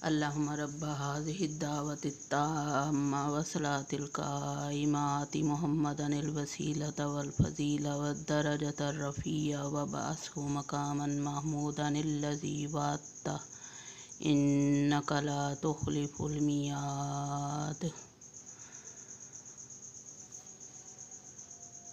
اللهم رب هذه الدعوة التامة وصلاة القائمات محمدا الوسيلة والفضيلة والدرجة الرفيعة وبعثه مقاما محمودا الذي وعدته. إنك لا تخلف الميعاد.